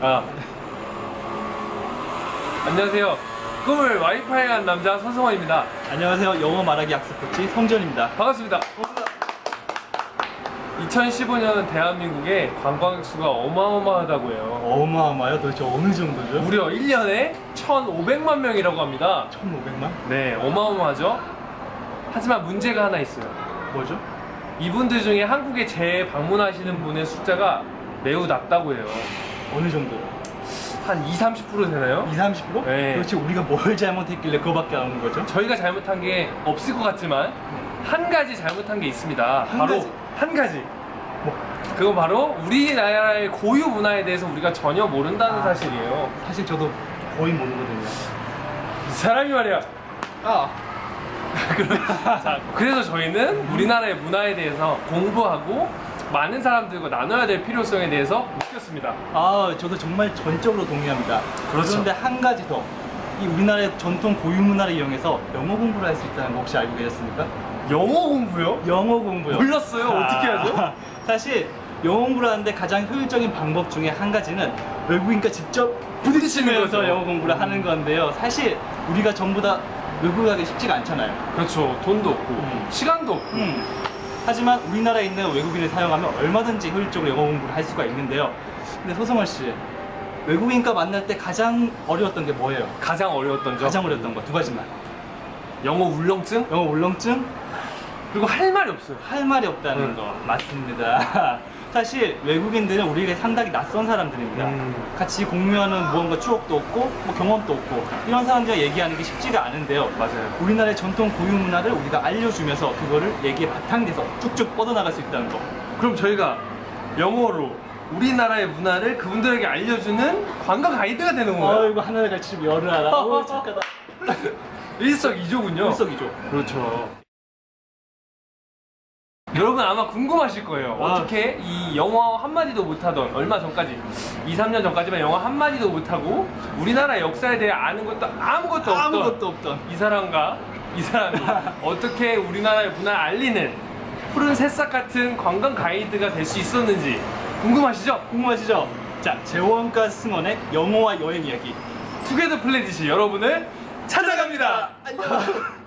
아. 안녕하세요. 꿈을 와이파이 한 남자 서성원입니다. 안녕하세요. 영어 말하기 학습 코치 성전입니다. 반갑습니다. 2015년 대한민국의 관광객 수가 어마어마하다고 해요. 어마어마요. 도대체 어느 정도죠? 무려 1년에 1,500만 명이라고 합니다. 1,500만? 네, 어마어마하죠? 하지만 문제가 하나 있어요. 뭐죠? 이분들 중에 한국에 재방문하시는 분의 숫자가 매우 낮다고 해요. 어느 정도? 한 2, 30% 되나요? 2, 30%? 네. 도대체 우리가 뭘 잘못했길래 그거밖에 안 오는 거죠? 저희가 잘못한 게 없을 것 같지만 한 가지 잘못한 게 있습니다. 한 바로 가지? 한 가지. 뭐? 그건 바로 우리나라의 고유 문화에 대해서 우리가 전혀 모른다는 아. 사실이에요. 사실 저도 거의 모르거든요. 이 사람이 말이야. 아, 자, 그래서 저희는 우리나라의 문화에 대해서 공부하고 많은 사람들과 나눠야 될 필요성에 대해서 느꼈습니다. 아, 저도 정말 전적으로 동의합니다. 그렇죠. 그런데 한 가지 더. 이 우리나라의 전통 고유 문화를 이용해서 영어 공부를 할 수 있다는 거 혹시 알고 계셨습니까? 영어 공부요? 영어 공부요. 몰랐어요. 어떻게 하죠? 아, 사실 영어 공부를 하는데 가장 효율적인 방법 중에 한 가지는 외국인과 직접 부딪히면서 거죠. 영어 공부를 하는 건데요. 사실 우리가 전부 다 외국 가기 쉽지가 않잖아요. 그렇죠. 돈도 없고 음. 시간도 없고. 음. 하지만 우리나라에 있는 외국인을 사용하면 얼마든지 효율적으로 영어 공부를 할 수가 있는데요. 근데 소성월 씨, 외국인과 만날 때 가장 어려웠던 게 뭐예요? 가장 어려웠던 점. 가장 어려웠던 거 두 가지만. 영어 울렁증 영어 울렁증, 그리고 할 말이 없어요. 할 말이 없다는 음. 거 맞습니다. 사실 외국인들은 우리에게 상당히 낯선 사람들입니다. 음. 같이 공유하는 무언가 추억도 없고 뭐 경험도 없고 이런 사람들과 얘기하는 게 쉽지가 않은데요. 맞아요. 우리나라의 전통 고유 문화를 우리가 알려주면서 그거를 얘기에 바탕이 돼서 쭉쭉 뻗어나갈 수 있다는 거. 그럼 저희가 영어로 우리나라의 문화를 그분들에게 알려주는 관광 가이드가 되는 건가요? 아이고 하나를 같이 열을 알아. 오 착하다. 일석이조군요. 일석이조. 그렇죠. 여러분 아마 궁금하실 거예요. 아. 어떻게 이 영어 한마디도 못하던 얼마 전까지 2, 3년 전까지만 영어 한마디도 못하고 우리나라 역사에 대해 아는 것도 아무것도 없던 아무것도 없던. 이 사람과 이 사람이 어떻게 우리나라의 문화를 알리는 푸른 새싹 같은 관광 가이드가 될 수 있었는지 궁금하시죠? 궁금하시죠? 자, 재원과 승원의 영어와 여행 이야기. 투게더 플래닛이 여러분을 찾아갑니다. 안녕.